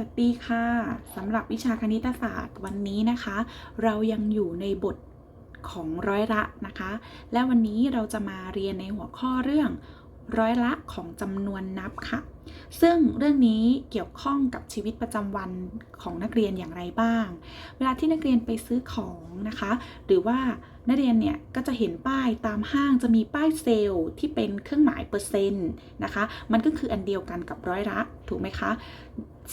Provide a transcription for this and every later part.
วัสดีค่ะสำหรับวิชาคณิตศาสตร์วันนี้นะคะ เรายังอยู่ในบทของร้อยละนะคะ และวันนี้เราจะมาเรียนในหัวข้อเรื่องร้อยละของจำนวนนับค่ะ ซึ่งเรื่องนี้เกี่ยวข้องกับชีวิตประจำวันของนักเรียนอย่างไรบ้าง เวลาที่นักเรียนไปซื้อของนะคะ หรือว่านักเรียนเนี่ยก็จะเห็นป้ายตามห้างจะมีป้ายเซลล์ที่เป็นเครื่องหมายเปอร์เซ็นต์นะคะ มันก็คืออันเดียวกันกับร้อยละถูกไหมคะ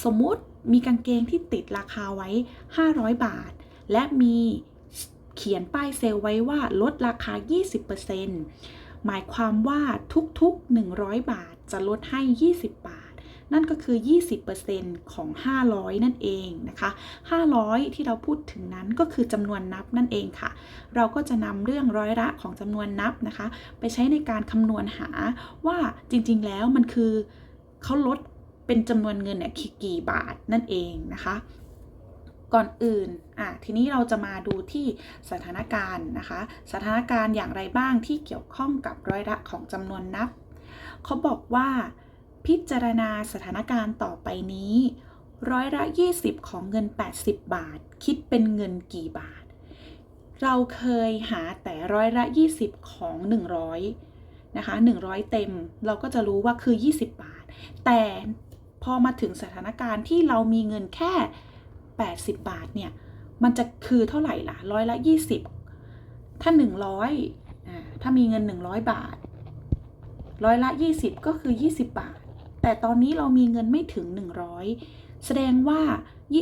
สมมุติมีกางเกงที่ติดราคาไว้ 500 บาท และมีเขียนป้ายเซลไว้ว่าลดราคา 20%หมายความว่าทุกๆ 100 บาทจะลดให้ 20 บาท นั่นก็คือ 20%ของ 500 นั่นเองนะคะ 500 ที่เราพูดถึงนั้นก็คือจำนวนนับนั่นเองค่ะ เราก็จะนำเรื่องร้อยละของจำนวนนับนะคะ ไปใช้ในการคำนวณหาว่าจริงๆ แล้วมันคือเขาลด เป็นจำนวนเงินเนี่ยกี่บาทนั่นเองนะคะก่อนอื่น อะ ทีนี้เราจะมาดูที่สถานการณ์นะคะ สถานการณ์อย่างไรบ้างที่เกี่ยวข้องกับร้อยละของจำนวนนับ เขาบอกว่า พิจารณาสถานการณ์ต่อไปนี้ ร้อยละ 20 ของเงิน 80 บาท คิดเป็นเงินกี่บาท เราเคยหาแต่ร้อยละ 20 ของ 100 นะคะ 100 เต็ม เราก็จะรู้ว่าคือ 20 บาท แต่ พอมาถึงสถานการณ์ที่เรามีเงินแค่ 80 บาทเนี่ย มันจะคือเท่าไหร่ล่ะร้อยละ 20 ถ้า 100ถ้ามีเงิน 100 บาท ร้อยละ 20 ก็คือ 20 บาท แต่ตอนนี้เรามีเงินไม่ถึง 100 แสดงว่า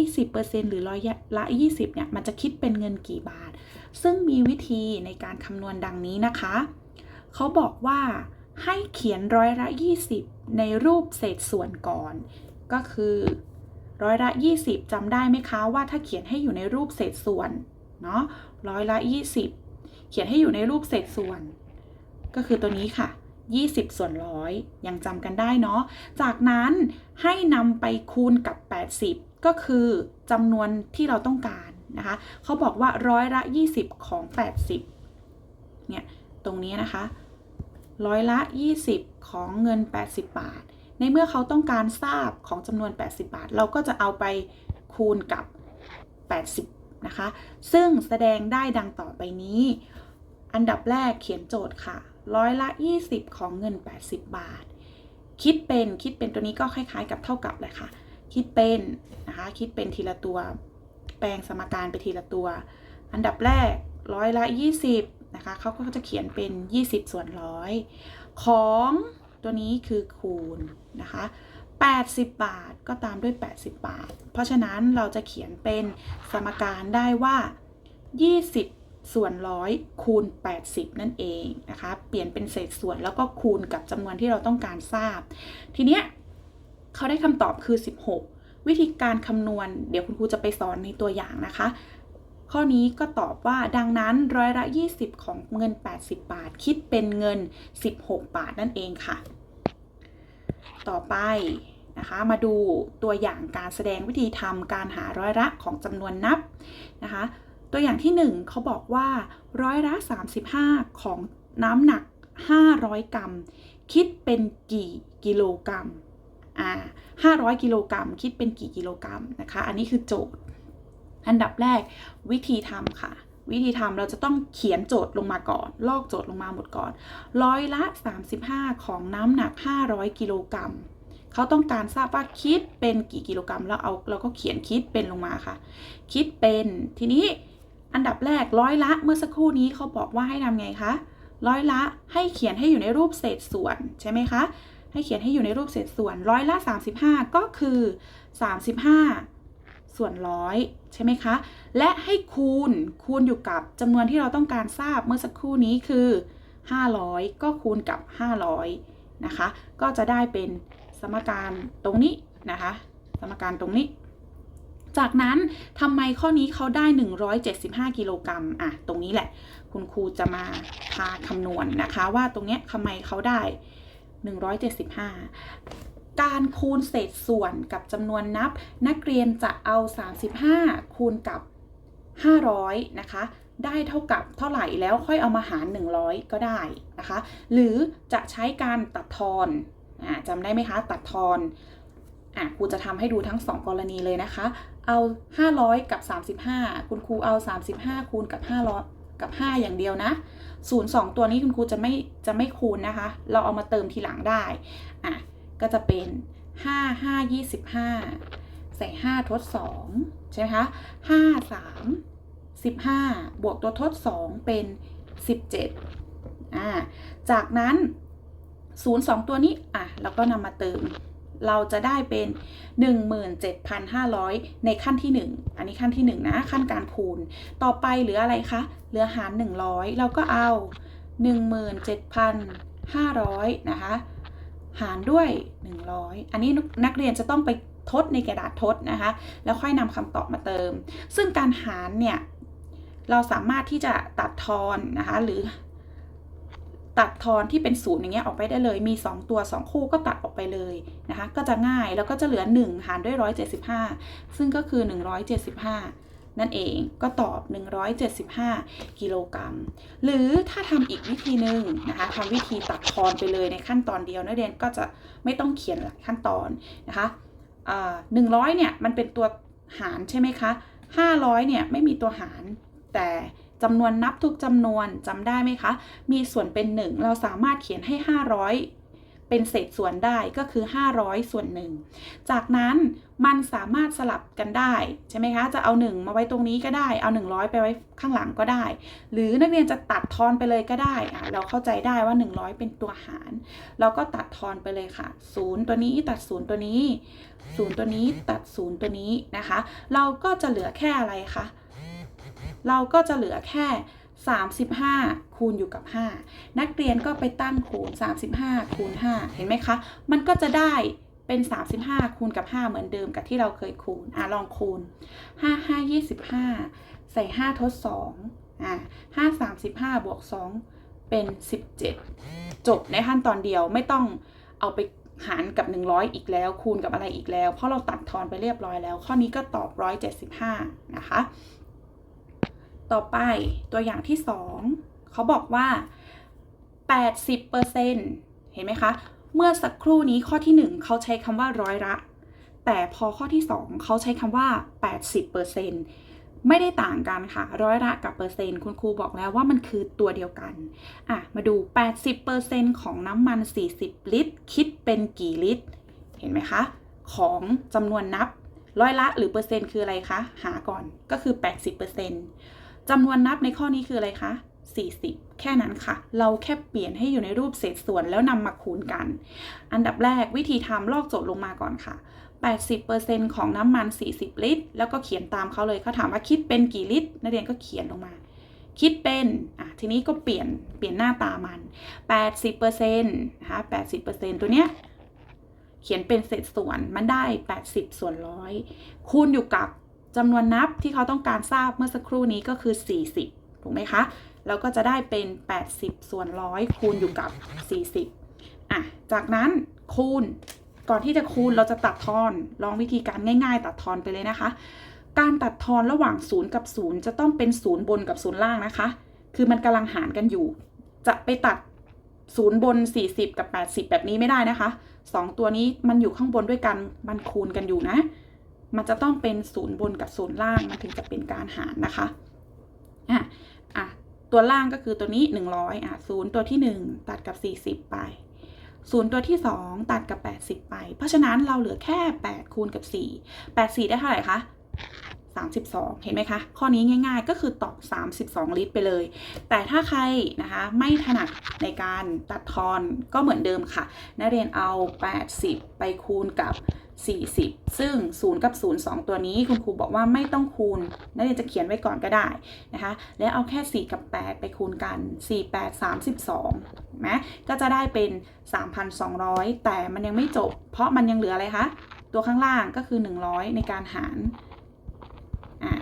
20%หรือร้อยละ 20 เนี่ย มันจะคิดเป็นเงินกี่บาท ซึ่งมีวิธีในการคำนวณดังนี้นะคะ เขาบอกว่า ให้เขียนร้อยละ 20 ในรูปเศษส่วนก่อน ก็คือร้อยละ 20จำได้ไหมคะว่าถ้าเขียนให้อยู่ในรูปเศษส่วนเนาะร้อยละ 20 เขียนให้อยู่ในรูปเศษส่วน ก็คือตัวนี้ค่ะ 20 ส่วนร้อยยังจำกันได้เนาะจากนั้นให้นำไปคูณกับ 80 ก็คือจำนวนที่เราต้องการนะคะเขาบอกว่าร้อยละ 20 ของ 80เนี่ยตรงนี้นะคะ ร้อยละ 20 ของเงิน 80 บาท ในเมื่อเขาต้องการทราบของจำนวน 80 บาท เราก็จะเอาไปคูณกับ 80 นะคะ ซึ่งแสดงได้ดังต่อไปนี้ อันดับแรกเขียนโจทย์ค่ะ ร้อยละ 20 ของเงิน 80 บาท คิดเป็น คิดเป็นตัวนี้ก็คล้ายๆ กับเท่ากับเลยค่ะ คิดเป็นนะคะ คิดเป็นทีละตัว แปลงสมการไปทีละตัว อันดับแรกร้อยละ 20 นะคะเขาก็จะเขียนเป็น 20 ส่วนร้อยของตัวนี้คือคูณนะคะ80 บาทก็ตามด้วย 80 บาท เพราะฉะนั้นเราจะเขียนเป็นสมการได้ว่า 20 ส่วนร้อยคูณ 80 นั่นเองนะคะ เปลี่ยนเป็นเศษส่วนแล้วก็คูณกับจำนวนที่เราต้องการทราบ ทีเนี้ยเขาได้คำตอบคือ 16 วิธีการคำนวณ เดี๋ยวคุณครูจะไปสอนในตัวอย่างนะคะ ข้อนี้ก็ตอบว่าดังนั้นร้อยละ 20 ของเงิน 80 บาท คิดเป็นเงิน 16 บาทนั่นเองค่ะ ต่อไปนะคะมาดูตัวอย่างการแสดงวิธีทำการหาร้อยละของจำนวนนับนะคะตัวอย่างที่ 1เขาบอกว่าร้อยละ 35 ของน้ำหนัก 500 กรัม คิดเป็นกี่กิโลกรัมอ่า500 กิโลกรัม คิดเป็นกี่กิโลกรัมนะคะ อันนี้คือโจทย์ อันดับแรกวิธีทำค่ะ วิธีทำเราจะต้องเขียนโจทย์ลงมาก่อน ลอกโจทย์ลงมาหมดก่อน ร้อยละ 35 ของน้ำหนัก 500 กิโลกรัมเขาต้องการทราบว่าคิดเป็นกี่กิโลกรัมแล้วเอาเราก็เขียนคิดเป็นลงมาค่ะ คิดเป็นทีนี้อันดับแรกร้อยละเมื่อสักครู่นี้เขาบอกว่าให้ทำไงคะร้อยละให้เขียนให้อยู่ในรูปเศษส่วนใช่ไหมคะให้เขียนให้อยู่ในรูปเศษส่วนร้อยละ 35 ก็คือ 35 ส่วนร้อยใช่ไหมคะ และให้คูณคูณอยู่กับจำนวนที่เราต้องการทราบเมื่อสักครู่นี้คือ 500 ก็คูณกับ 500 นะคะ ก็จะได้เป็นสมการตรงนี้นะคะ สมการตรงนี้ จากนั้นทำไมข้อนี้เขาได้ 175 กิโลกรัมอะตรงนี้แหละ คุณครูจะมาพาคำนวณนะคะ ว่าตรงเนี้ยทำไมเขาได้ 175 การคูณเศษส่วนกับจำนวนนับ นักเรียนจะเอา 35 คูณกับ 500 นะคะ ได้เท่ากับเท่าไหร่แล้วค่อยเอามาหาร 100 ก็ได้นะคะ หรือจะใช้การตัดทอนอจำได้ไหมคะ ตัดทอนอะครูจะทำให้ดูทั้ง 2 กรณีเลยนะคะ เอา 500 กับ 35 คุณครูเอา 35 คูณกับ 500 กับ 5 อย่างเดียวนะ0 2 ตัวนี้คุณครูจะไม่จะไม่คูณนะคะ เราเอามาเติมทีหลังได้อะ ก็จะเป็น 5 5 25 ใส่ 5 ทด 2 ใช่ไหมคะ5 3 15 บวกตัวทด 2 เป็น 17อ่าจากนั้น 0 2 ตัวนี้อะแล้วก็นำมาเติม เราจะได้เป็น 17,500 ในขั้นที่ 1 อันนี้ขั้นที่ 1 นะ ขั้นการคูณ ต่อไปเหลืออะไรคะ เหลือหาร 100 เราก็เอา 17,500 นะคะ หารด้วย 100 อันนี้นักเรียนจะต้องไปทดในกระดาษทดนะคะ แล้วค่อยนำคำตอบมาเติม ซึ่งการหารเนี่ย เราสามารถที่จะตัดทอนนะคะ หรือตัดทอนที่เป็นศูนย์อย่างเงี้ยออกไปได้เลย มี 2 ตัว 2 คู่ก็ตัดออกไปเลยนะคะ ก็จะง่าย แล้วก็จะเหลือ 1 หารด้วย 175 ซึ่งก็คือ 175 นั่นเองก็ตอบ 175 กิโลกรัม หรือถ้าทำอีกวิธีหนึ่งนะคะทำวิธีตัดทอนไปเลยในขั้นตอนเดียวนักเรียนก็จะไม่ต้องเขียนหลายขั้นตอนนะคะหนึ่งร้อยเนี่ยมันเป็นตัวหารใช่ไหมคะห้าร้อยเนี่ยไม่มีตัวหาร แต่จำนวนนับทุกจำนวนจำได้ไหมคะ มีส่วนเป็น 1 เราสามารถเขียนให้ 500 เป็นเศษส่วนได้ก็คือ 500 ส่วน1จากนั้นมันสามารถสลับกันได้ใช่ไหมคะจะเอา 1 มาไว้ตรงนี้ก็ได้เอา 100 ไปไว้ข้างหลังก็ได้ หรือนักเรียนจะตัดทอนไปเลยก็ได้เราเข้าใจได้ว่า 100 เป็นตัวหาร เราก็ตัดทอนไปเลยค่ะ0ตัวนี้ตัด0ตัวนี้0ตัวนี้ตัด0ตัวนี้นะคะ เราก็จะเหลือแค่อะไรคะเราก็จะเหลือแค่ 35 คูณอยู่กับ 5 นักเรียนก็ไปตั้งคูณ 35 คูณ 5 เห็นไหมคะ มันก็จะได้เป็น 35 คูณกับ 5 เหมือนเดิมกับที่เราเคยคูณ อะลองคูณ 5 5 25 ใส่ 5 ทด 2 อะ5 35 บวก 2 เป็น 17 จบในขั้นตอนเดียวไม่ต้องเอาไปหารกับ 100 อีกแล้ว คูณกับอะไรอีกแล้ว เพราะเราตัดทอนไปเรียบร้อยแล้ว ข้อนี้ก็ตอบ 175 นะคะ ต่อไปตัวอย่างที่ 2 เขาบอกว่า 80%เห็นไหมคะ เมื่อสักครู่นี้ข้อที่ 1 เขาใช้คำว่าร้อยละ แต่พอข้อที่ 2 เขาใช้คำว่า 80%ไม่ได้ต่างกันค่ะ ร้อยละกับเปอร์เซ็นต์คุณครูบอกแล้วว่ามันคือตัวเดียวกัน อะ มาดู 80%ของน้ำมัน 40 ลิตร คิดเป็นกี่ลิตร เห็นไหมคะ ของจำนวนนับร้อยละหรือเปอร์เซ็นต์คืออะไรคะ หาก่อนก็คือ 80% จำนวนนับในข้อนี้คืออะไรคะ 40 แค่นั้นค่ะ เราแค่เปลี่ยนให้อยู่ในรูปเศษส่วนแล้วนำมาคูณกัน อันดับแรกวิธีทำลอกโจทย์ลงมาก่อนค่ะ 80%ของน้ำมัน 40 ลิตร แล้วก็เขียนตามเขาเลยเขาถามว่าคิดเป็นกี่ลิตร นักเรียนก็เขียนลงมา คิดเป็น อะ ทีนี้ก็เปลี่ยน เปลี่ยนหน้าตามัน 80%นะคะ80%ตัวเนี้ยเขียนเป็นเศษส่วนมันได้ 80 ส่วนร้อยคูณอยู่กับ จำนวนนับที่เขาต้องการทราบเมื่อสักครู่นี้ก็คือ 40 ถูกไหมคะ แล้วก็จะได้เป็น 80 ส่วนร้อยคูณอยู่กับ 40 อะ จากนั้นคูณ ก่อนที่จะคูณเราจะตัดทอน ลองวิธีการง่าย ๆ ตัดทอนไปเลยนะคะ การตัดทอนระหว่าง 0 กับ 0 จะต้องเป็น 0 บนกับ 0 ล่างนะคะ คือมันกำลังหารกันอยู่ จะไปตัด 0 บน 40 กับ 80 แบบนี้ไม่ได้นะคะ 2 ตัวนี้มันอยู่ข้างบนด้วยกัน มันคูณกันอยู่นะ มันจะต้องเป็น0บนกับ0ล่างมันถึงจะเป็นการหารนะคะอะอะตัวล่างก็คือตัวนี้ 100อะ0ตัวที่ 1 ตัดกับ 40 ไป0ตัวที่ 2 ตัดกับ 80 ไป เพราะฉะนั้นเราเหลือแค่ 8 คูณกับ 4 84 ได้เท่าไหร่คะ32 เห็นไหมคะ ข้อนี้ง่ายๆ ก็คือตอบ 32 ลิตรไปเลย แต่ถ้าใครนะคะไม่ถนัดในการตัดทอนก็เหมือนเดิมค่ะ นักเรียนเอา 80 ไปคูณกับ 40 ซึ่ง 0 กับ 0 2 ตัวนี้คุณครูบอกว่าไม่ต้องคูณนักเรียนจะเขียนไว้ก่อนก็ได้นะคะ แล้วเอาแค่ 4 กับ 8 ไปคูณกัน 4 8 32นะก็จะได้เป็น 3,200 แต่มันยังไม่จบ เพราะมันยังเหลืออะไรคะ ตัวข้างล่างก็คือ 100 ในการหารอะ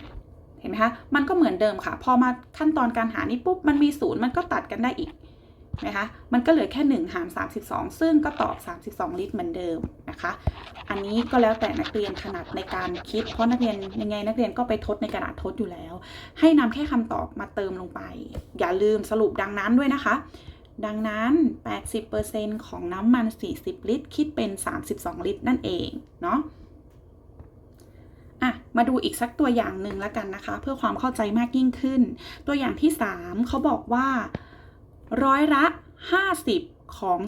เห็นไหมคะ มันก็เหมือนเดิมค่ะ พอมาขั้นตอนการหารนี้ปุ๊บ มันมีศูนย์มันก็ตัดกันได้อีก นะคะ มันก็เหลือแค่ 1 หาร 32 ซึ่งก็ตอบ 32 ลิตรเหมือนเดิมนะคะ อันนี้ก็แล้วแต่นักเรียนถนัดในการคิด เพราะนักเรียนยังไงนักเรียนก็ไปทดในกระดาษทดอยู่แล้ว ให้นำแค่คำตอบมาเติมลงไป อย่าลืมสรุปดังนั้นด้วยนะคะ ดังนั้น 80%ของน้ำมัน 40 ลิตร คิดเป็น 32 ลิตรนั่นเองเนาะมาดูอีกสักตัวอย่างหนึ่งแล้วกันนะคะ เพื่อความเข้าใจมากยิ่งขึ้น ตัวอย่างที่ 3เขาบอกว่า ร้อยละ 50 ของ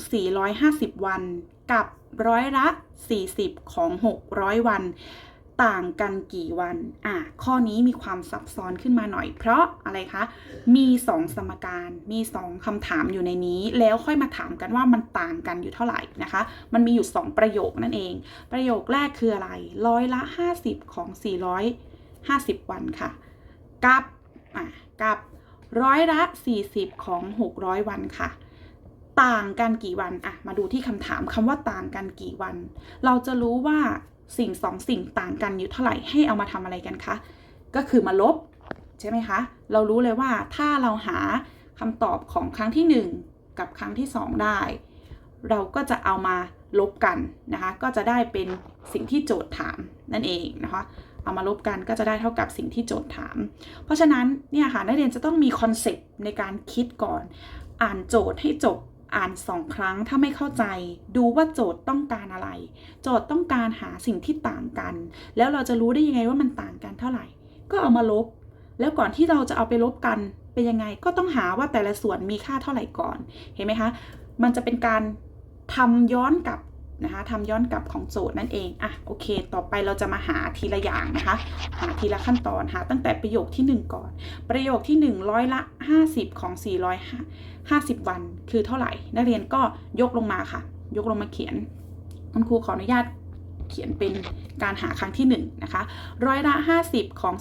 450 วัน กับร้อยละ 40 ของ 600 วัน ต่างกันกี่วัน อะ ข้อนี้มีความซับซ้อนขึ้นมาหน่อย เพราะอะไรคะ มี 2 สมการ มี 2คำถามอยู่ในนี้ แล้วค่อยมาถามกันว่ามันต่างกันอยู่เท่าไหร่นะคะ มันมีอยู่ 2 ประโยคนั่นเอง ประโยคแรกคืออะไร ร้อยละ 50 ของ 450 วันค่ะ กับ อะ กับ ร้อยละ 40 ของ 600 วันค่ะ ต่างกันกี่วันอะมาดูที่คำถามคำว่าต่างกันกี่วัน เราจะรู้ว่าสิ่งสองสิ่งต่างกันอยู่เท่าไหร่ให้เอามาทำอะไรกันคะก็คือมาลบใช่ไหมคะ เรารู้เลยว่าถ้าเราหาคำตอบของครั้งที่ 1 กับครั้งที่ 2 ได้ เราก็จะเอามาลบกันนะคะ ก็จะได้เป็นสิ่งที่โจทย์ถามนั่นเองนะคะ เอามาลบกันก็จะได้เท่ากับสิ่งที่โจทย์ถาม เพราะฉะนั้นเนี่ยค่ะนักเรียนจะต้องมีคอนเซปต์ในการคิดก่อน อ่านโจทย์ให้จบอ่านสองครั้งถ้าไม่เข้าใจ ดูว่าโจทย์ต้องการอะไร โจทย์ต้องการหาสิ่งที่ต่างกัน แล้วเราจะรู้ได้ยังไงว่ามันต่างกันเท่าไหร่ ก็เอามาลบ แล้วก่อนที่เราจะเอาไปลบกันเป็นยังไงก็ต้องหาว่าแต่ละส่วนมีค่าเท่าไหร่ก่อน เห็นไหมคะ มันจะเป็นการทำย้อนกลับ นะคะทำย้อนกลับของโจทย์นั่นเองอะโอเค ต่อไปเราจะมาหาทีละอย่างนะคะ หาทีละขั้นตอนหาตั้งแต่ประโยคที่ 1 ก่อน ประโยคที่ 1 ร้อยละ 50 ของ 450 วัน คือเท่าไหร่ นักเรียนก็ยกลงมาค่ะ ยกลงมาเขียน คุณครูขออนุญาตเขียนเป็นการหาครั้งที่1นงนะคะร้อยละ 50 ของ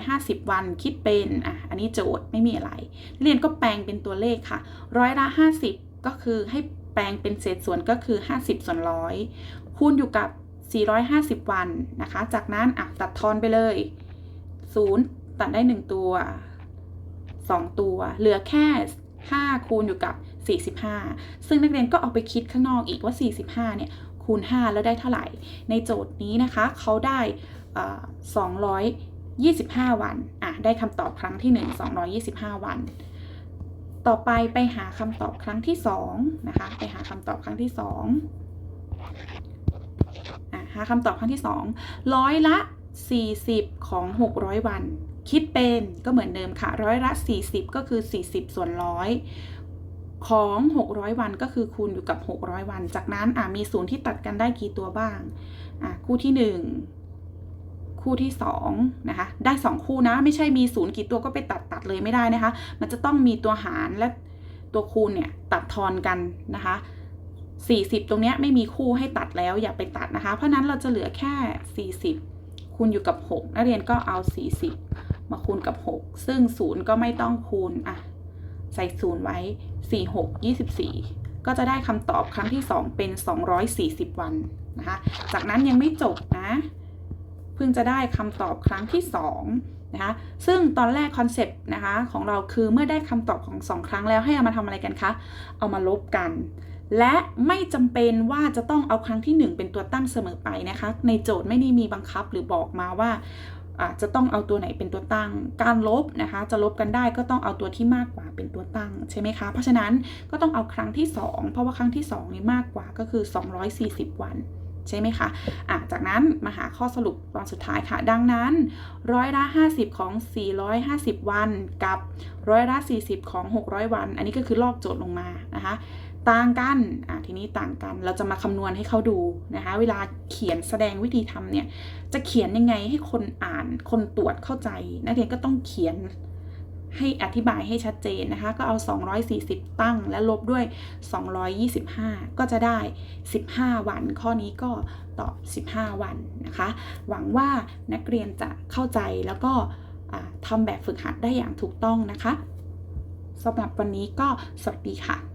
450 วันคิดเป็นอะอันนี้โจทย์ไม่มีอะไร เรียนก็แปลงเป็นตัวเลขค่ะ ร้อยละ 50 ก็คือให้ แปลงเป็นเศษส่วนก็คือ 50 ส่วนร้อยคูณอยู่กับ 450 วันนะคะ จากนั้นอะตัดทอนไปเลย 0 ตัดได้ 1 ตัว 2 ตัว เหลือแค่ 5 คูณอยู่กับ 45 ซึ่งนักเรียนก็เอาไปคิดข้างนอกอีกว่า 45 เนี่ยคูณ 5 แล้วได้เท่าไหร่ ในโจทย์นี้นะคะเขาได้อ่า225 วันอะได้คำตอบครั้งที่ 1 225 วัน ต่อไปไปหาคำตอบครั้งที่2นะคะ ไปหาคำตอบครั้งที่2อะหาคำตอบครั้งที่ 2 ร้อยละ 40 ของ 600 วัน คิดเป็นก็เหมือนเดิมค่ะ ร้อยละ 40 ก็คือ 40 ส่วนร้อยของ 600 วันก็คือคูณอยู่กับ 600 วัน จากนั้นอะมีศูนย์ที่ตัดกันได้กี่ตัวบ้าง คู่ที่ 1 คู่ที่2นะคะได้ 2 คู่นะไม่ใช่มีศูนย์กี่ตัวก็ไปตัดตัดเลยไม่ได้นะคะ มันจะต้องมีตัวหารและตัวคูณเนี่ยตัดทอนกันนะคะ 40 ตรงเนี้ยไม่มีคู่ให้ตัดแล้วอย่าไปตัดนะคะ เพราะนั้นเราจะเหลือแค่ 40 คูณอยู่กับ 6 นักเรียนก็เอา 40 มาคูณกับ 6 ซึ่ง0ก็ไม่ต้องคูณอะใส่0ไว้ 4 6 24 ก็จะได้คำตอบครั้งที่ 2 เป็น 240 วันนะคะ จากนั้นยังไม่จบนะ เพิ่งจะได้คำตอบครั้งที่2นะคะซึ่งตอนแรกคอนเซปต์นะคะของเราคือเมื่อได้คำตอบของ 2 ครั้งแล้วให้เอามาทำอะไรกันคะ เอามาลบกัน และไม่จำเป็นว่าจะต้องเอาครั้งที่ 1 เป็นตัวตั้งเสมอไปนะคะ ในโจทย์ไม่ได้มีบังคับหรือบอกมาว่าอาจะต้องเอาตัวไหนเป็นตัวตั้ง การลบนะคะ จะลบกันได้ก็ต้องเอาตัวที่มากกว่าเป็นตัวตั้งใช่ไหมคะ เพราะฉะนั้นก็ต้องเอาครั้งที่ 2 เพราะว่าครั้งที่2นี่มากกว่าก็คือ 240 วัน ใช่ไหมคะอะจากนั้นมาหาข้อสรุปตอนสุดท้ายค่ะ ดังนั้นร้อยละ 50 ของ 450 วันกับร้อยละ 40 ของ 600 วัน อันนี้ก็คือลอกโจทย์ลงมานะคะต่างกัน อะทีนี้ต่างกัน เราจะมาคำนวณให้เขาดูนะคะ เวลาเขียนแสดงวิธีทำเนี่ย จะเขียนยังไงให้คนอ่าน คนตรวจเข้าใจ นักเรียนก็ต้องเขียน ให้อธิบายให้ชัดเจนนะคะ ก็เอา 240 ตั้งและลบด้วย 225 ก็จะได้ 15 วัน ข้อนี้ก็ตอบ 15 วันนะคะ หวังว่านักเรียนจะเข้าใจแล้วก็ทำแบบฝึกหัดได้อย่างถูกต้องนะคะสำหรับวันนี้ก็สวัสดีค่ะ